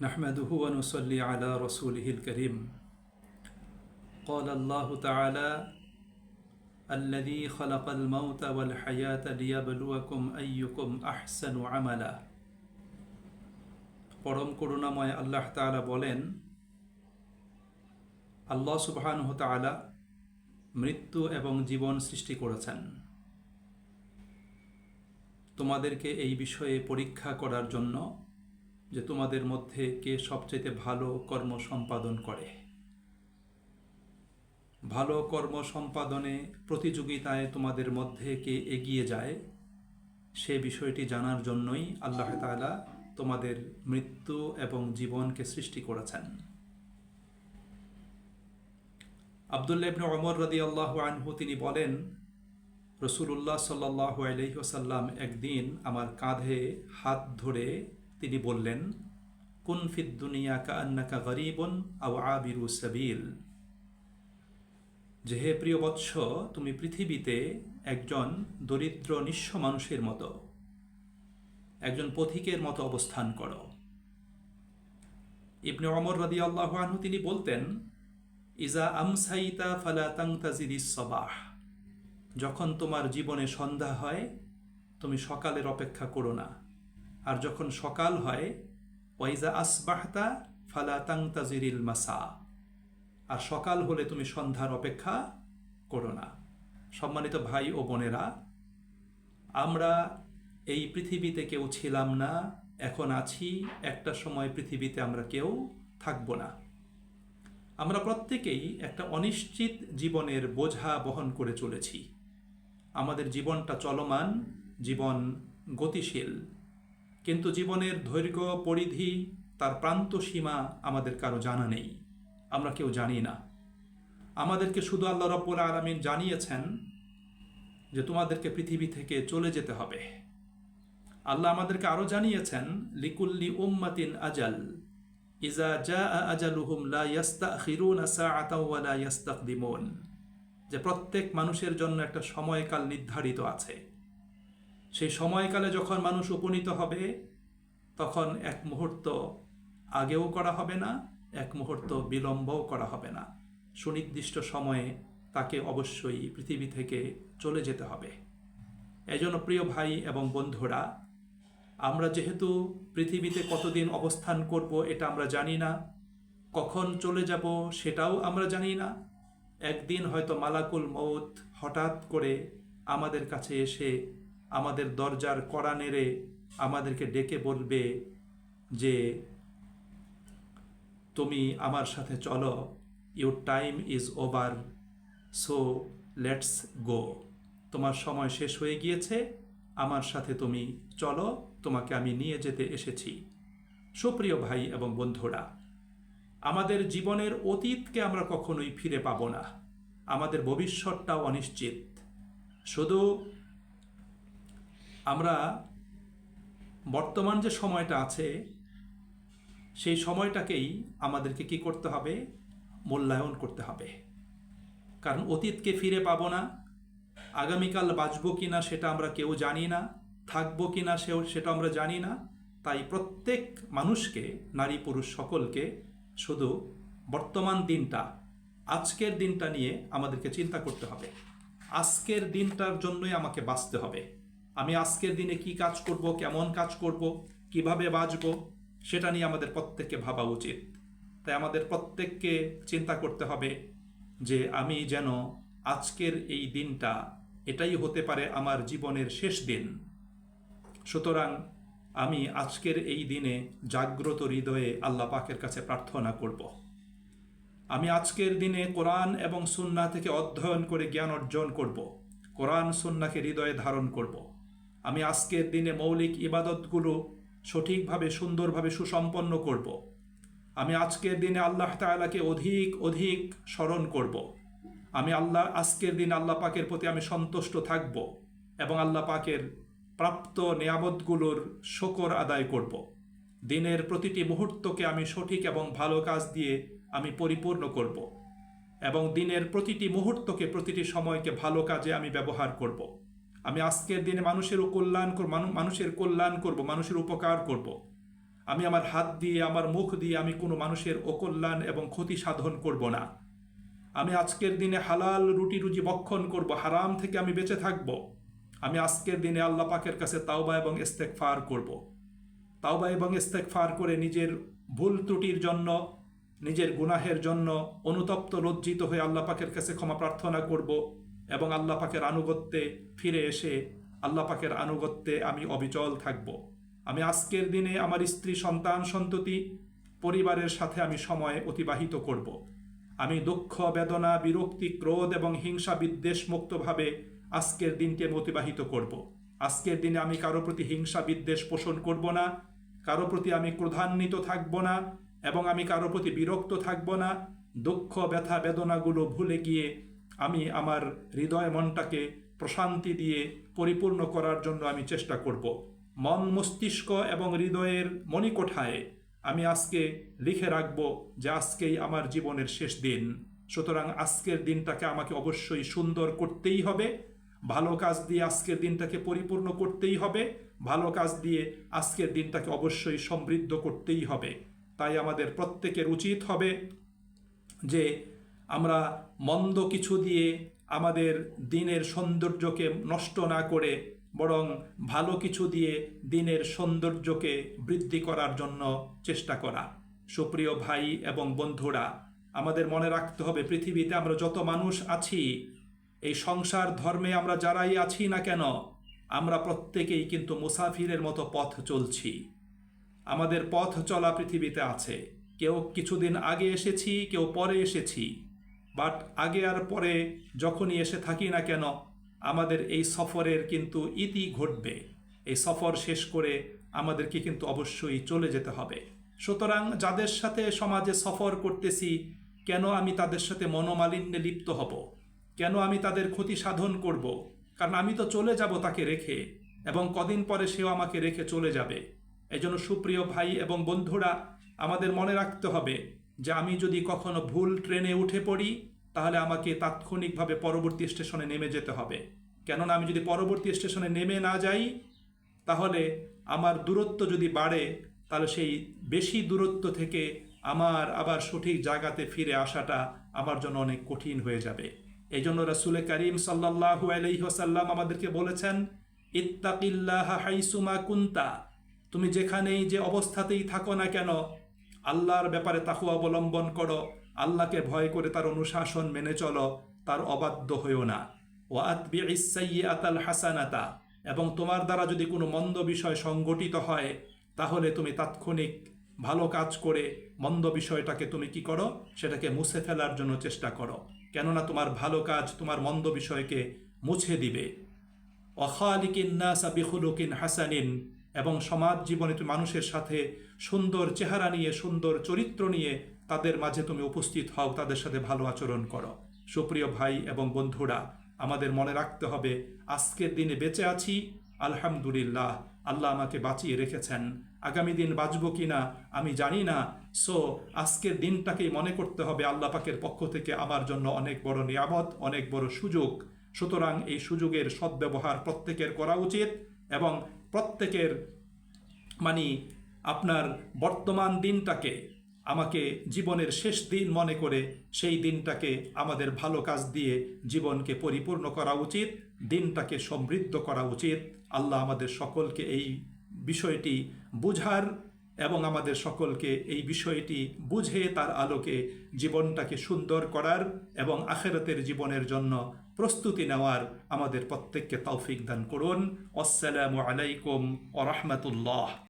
نحمده ونصلي على رسوله الكريم قال الله تعالى الذي خلق الموت والحياة ليبلوكم أيكم أحسن عملا পরম করুণাময় আল্লাহ তাআলা বলেন আল্লাহ সুবহানহ তাআলা মৃত্যু এবং জীবন সৃষ্টি করেছেন তোমাদেরকে এই বিষয়ে পরীক্ষা করার জন্য যে তোমাদের মধ্যে কে সবচেয়ে ভালো কর্ম সম্পাদন করে। ভালো কর্ম সম্পাদনে প্রতিযোগিতায় তোমাদের মধ্যে কে এগিয়ে যায়, সে বিষয়টি জানার জন্যই আল্লাহ তাআলা তোমাদের মৃত্যু এবং জীবনকে সৃষ্টি করেছেন। আবদুল্লাহ ইবনে ওমর রাদিয়াল্লাহু আনহু তিনি বলেন রসুল্লাহ সাল্লাহ আলহিহসাল্লাম একদিন আমার কাঁধে হাত ধরে তিনি বললেন, কুন ফিদ দুনিয়া কা গরিবন আবিরু সাবিল। প্রিয় বৎস, তুমি পৃথিবীতে একজন দরিদ্র নিঃস্ব মানুষের মতো, একজন পথিকের মতো অবস্থান করো। ইবনে অমর রাদি আল্লাহ আনহু তিনি বলতেন, ইজা আমসাইতা ফালা তাংতাজিদিস সবাহ। যখন তোমার জীবনে সন্ধ্যা হয়, তুমি সকালের অপেক্ষা করো না। আর যখন সকাল হয়, ওয়াইজা আসবাহতা ফালা তাংতাজিরিল মাসা। আর সকাল হলে তুমি সন্ধ্যার অপেক্ষা করো না। সম্মানিত ভাই ও বোনেরা, আমরা এই পৃথিবীতে কেউ ছিলাম না, এখন আছি, একটা সময় পৃথিবীতে আমরা কেউ থাকব না। আমরা প্রত্যেকেই একটা অনিশ্চিত জীবনের বোঝা বহন করে চলেছি। আমাদের জীবনটা চলমান, জীবন গতিশীল কিন্তু জীবনের দৈর্ঘ্য, পরিধি, তার প্রান্ত সীমা আমাদের কারও জানা নেই। আমরা কেউ জানি না। আমাদেরকে শুধু আল্লাহ রব্বুল আলমিন জানিয়েছেন যে তোমাদেরকে পৃথিবী থেকে চলে যেতে হবে। আল্লাহ আমাদেরকে আরও জানিয়েছেন, লিকুল্লি উম্মাতিন আজাল। ইজা জা আজালুহুম লা ইয়াস্তাখিরুনা সাআতাও ওয়া লা ইয়াস্তাকদিমুন। যে প্রত্যেক মানুষের জন্য একটা সময়কাল নির্ধারিত আছে। সেই সময়কালে যখন মানুষ উপনীত হবে, তখন এক মুহূর্ত আগেও করা হবে না, এক মুহূর্ত বিলম্বও করা হবে না। সুনির্দিষ্ট সময়ে তাকে অবশ্যই পৃথিবী থেকে চলে যেতে হবে। এজন্য প্রিয় ভাই এবং বন্ধুরা, আমরা যেহেতু পৃথিবীতে কতদিন অবস্থান করব এটা আমরা জানি না, কখন চলে যাব সেটাও আমরা জানি না। একদিন হয়তো মালাকুল মৌত হঠাৎ করে আমাদের কাছে এসে আমাদের দরজার কড়া নেড়ে আমাদেরকে ডেকে বলবে যে, তুমি আমার সাথে চলো your time is over so let's go তোমার সময় শেষ হয়ে গিয়েছে, আমার সাথে তুমি চলো, তোমাকে আমি নিয়ে যেতে এসেছি। সুপ্রিয় ভাই এবং বন্ধুরা, আমাদের জীবনের অতীতকে আমরা কখনোই ফিরে পাব না। আমাদের ভবিষ্যৎটাও অনিশ্চিত। শুধু আমরা বর্তমান যে সময়টা আছে, সেই সময়টাকেই আমাদেরকে কি করতে হবে? মূল্যায়ন করতে হবে। কারণ অতীতকে ফিরে পাবো না, আগামীকাল বাঁচব কি না সেটা আমরা কেউ জানি না, থাকব কি না সেও, সেটা আমরা জানি না। তাই প্রত্যেক মানুষকে, নারী পুরুষ সকলকে শুধু বর্তমান দিনটা, আজকের দিনটা নিয়ে আমাদেরকে চিন্তা করতে হবে। আজকের দিনটার জন্যই আমাকে বাঁচতে হবে। আমি আজকের দিনে কি কাজ করব, কেমন কাজ করব, কীভাবে বাঁচব, সেটা নিয়ে আমাদের প্রত্যেককে ভাবা উচিত। তাই আমাদের প্রত্যেককে চিন্তা করতে হবে যে আমি যেন আজকের এই দিনটা এটাই হতে পারে আমার জীবনের শেষ দিন। সুতরাং আমি আজকের এই দিনে জাগ্রত হৃদয়ে আল্লাহ পাকের কাছে প্রার্থনা করব। আমি আজকের দিনে কোরআন এবং সুন্না থেকে অধ্যয়ন করে জ্ঞান অর্জন করব। কোরআন সুন্নাকে হৃদয়ে ধারণ করব। আমি আজকের দিনে মৌলিক ইবাদতগুলো সঠিকভাবে, সুন্দরভাবে, সুসম্পন্ন করব। আমি আজকের দিনে আল্লাহ তালাকে অধিক অধিক স্মরণ করব। আমি আল্লাহ, আজকের দিন আল্লাহ পাকের প্রতি আমি সন্তুষ্ট থাকব এবং আল্লাহ পাকের প্রাপ্ত নিয়ামতগুলোর শকর আদায় করব। দিনের প্রতিটি মুহূর্তকে আমি সঠিক এবং ভালো কাজ দিয়ে আমি পরিপূর্ণ করব এবং দিনের প্রতিটি মুহূর্তকে, প্রতিটি সময়কে ভালো কাজে আমি ব্যবহার করব। আমি আজকের দিনে মানুষের কল্যাণ মানুষের কল্যাণ করব, মানুষের উপকার করব। আমি আমার হাত দিয়ে, আমার মুখ দিয়ে আমি কোনো মানুষের অকল্যাণ এবং ক্ষতি সাধন করব না। আমি আজকের দিনে হালাল রুটি রুজি বক্ষণ করব, হারাম থেকে আমি বেঁচে থাকব। আমি আজকের দিনে আল্লাহ পাকের কাছে তাওবা এবং ইস্তেকফার করব। তাওবা এবং ইস্তেকফার করে নিজের ভুল ত্রুটির জন্য, নিজের গুনাহের জন্য অনুতপ্ত লজ্জিত হয়ে আল্লাহ পাকের কাছে ক্ষমা প্রার্থনা করব। এবং আল্লাহ পাকের আনুগত্যে ফিরে এসে আল্লাহ পাকের আনুগত্যে আমি অবিচল থাকব। আমি আজকের দিনে আমার স্ত্রী, সন্তান, সন্ততি পরিবারের সাথে আমি সময় অতিবাহিত করব। আমি দুঃখ, বেদনা, বিরক্তি, ক্রোধ এবং হিংসা বিদ্বেষ মুক্তভাবে আজকের দিনকে অতিবাহিত করব। আজকের দিনে আমি কারও প্রতি হিংসা, বিদ্বেষ পোষণ করব না, কারও প্রতি আমি ক্রোধান্বিত থাকব না এবং আমি কারও প্রতি বিরক্ত থাকব না, দুঃখ, ব্যথা, বেদনাগুলো ভুলে গিয়ে আমি আমার হৃদয় মনটাকে প্রশান্তি দিয়ে পরিপূর্ণ করার জন্য আমি চেষ্টা করব। মন মস্তিষ্ক এবং হৃদয়ের মণিকোঠায় আমি আজকে লিখে রাখব যে আজকেই আমার জীবনের শেষ দিন। সুতরাং আজকের দিনটাকে আমাকে অবশ্যই সুন্দর করতেই হবে। ভালো কাজ দিয়ে আজকের দিনটাকে পরিপূর্ণ করতেই হবে। ভালো কাজ দিয়ে আজকের দিনটাকে অবশ্যই সমৃদ্ধ করতেই হবে। তাই আমাদের প্রত্যেকের উচিত হবে যে আমরা মন্দ কিছু দিয়ে আমাদের দিনের সৌন্দর্যকে নষ্ট না করে বরং ভালো কিছু দিয়ে দিনের সৌন্দর্যকে বৃদ্ধি করার জন্য চেষ্টা করা। সুপ্রিয় ভাই এবং বন্ধুরা, আমাদের মনে রাখতে হবে, পৃথিবীতে আমরা যত মানুষ আছি, এই সংসার ধর্মে আমরা যারাই আছি না কেন, আমরা প্রত্যেকেই কিন্তু মুসাফিরের মতো পথ চলছি। আমাদের পথ চলা পৃথিবীতে আছে। কেউ কিছুদিন আগে এসেছি, কেউ পরে এসেছি। বাট আগে আর পরে যখনই এসে থাকি না কেন, আমাদের এই সফরের কিন্তু ইতি ঘটবে। এই সফর শেষ করে আমাদেরকে কিন্তু অবশ্যই চলে যেতে হবে। সুতরাং যাদের সাথে সমাজে সফর করতেছি, কেন আমি তাদের সাথে মনোমালিন্যে লিপ্ত হব? কেন আমি তাদের ক্ষতি সাধন করব? কারণ আমি তো চলে যাব তাকে রেখে, এবং কদিন পরে সেও আমাকে রেখে চলে যাবে। এই জন্য সুপ্রিয় ভাই এবং বন্ধুরা, আমাদের মনে রাখতে হবে যে আমি যদি কখনো ভুল ট্রেনে উঠে পড়ি, তাহলে আমাকে তাৎক্ষণিকভাবে পরবর্তী স্টেশনে নেমে যেতে হবে। কেননা আমি যদি পরবর্তী স্টেশনে নেমে না যাই, তাহলে আমার দূরত্ব যদি বাড়ে, তাহলে সেই বেশি দূরত্ব থেকে আমার আবার সঠিক জায়গাতে ফিরে আসাটা আমার জন্য অনেক কঠিন হয়ে যাবে। এই জন্য রাসুল করিম সাল্লাহু আলহিহাসাল্লাম আমাদেরকে বলেছেন, ইত্তাকিল্লাহ হাইসুমা কুন্তা। তুমি যেখানেই যে অবস্থাতেই থাকো না কেন আল্লাহর ব্যাপারে তাকু অবলম্বন করো। আল্লাহকে ভয় করে তার অনুশাসন মেনে চলো। তার অবাধ্য হইও না। ও আতবি আতাল হাসানাতা। এবং তোমার দ্বারা যদি কোনো মন্দ বিষয় সংগঠিত হয়, তাহলে তুমি তাৎক্ষণিক ভালো কাজ করে মন্দ বিষয়টাকে তুমি কি করো? সেটাকে মুছে ফেলার জন্য চেষ্টা করো। কেননা তোমার ভালো কাজ তোমার মন্দ বিষয়কে মুছে দিবে। অখালিকিন্নাসা বিহুলুকিন হাসানিন। এবং সমাজ জীবনে তুমি মানুষের সাথে সুন্দর চেহারা নিয়ে, সুন্দর চরিত্র নিয়ে তাদের মাঝে তুমি উপস্থিত হও, তাদের সাথে ভালো আচরণ করো। সুপ্রিয় ভাই এবং বন্ধুরা, আমাদের মনে রাখতে হবে, আজকের দিনে বেঁচে আছি, আলহামদুলিল্লাহ, আল্লাহ আমাকে বাঁচিয়ে রেখেছেন। আগামী দিন বাঁচব কি না, আমি জানি না। সো আজকের দিনটাকেই মনে করতে হবে, আল্লাহ পাকের পক্ষ থেকে আমার জন্য অনেক বড় নিয়ামত, অনেক বড় সুযোগ। সুতরাং এই সুযোগের সদ্ব্যবহার প্রত্যেকের করা উচিত। এবং প্রত্যেকের মানে আপনার বর্তমান দিনটাকে আমাকে জীবনের শেষ দিন মনে করে সেই দিনটাকে আমাদের ভালো কাজ দিয়ে জীবনকে পরিপূর্ণ করা উচিত, দিনটাকে সমৃদ্ধ করা উচিত। আল্লাহ আমাদের সকলকে এই বিষয়টি বুঝার এবং আমাদের সকলকে এই বিষয়টি বুঝে তার আলোকে জীবনটাকে সুন্দর করার এবং আখেরাতের জীবনের জন্য প্রস্তুতি নেওয়ার আমাদের প্রত্যেককে তৌফিক দান করুন। আসসালামু আলাইকুম ও রহমতুল্লাহ।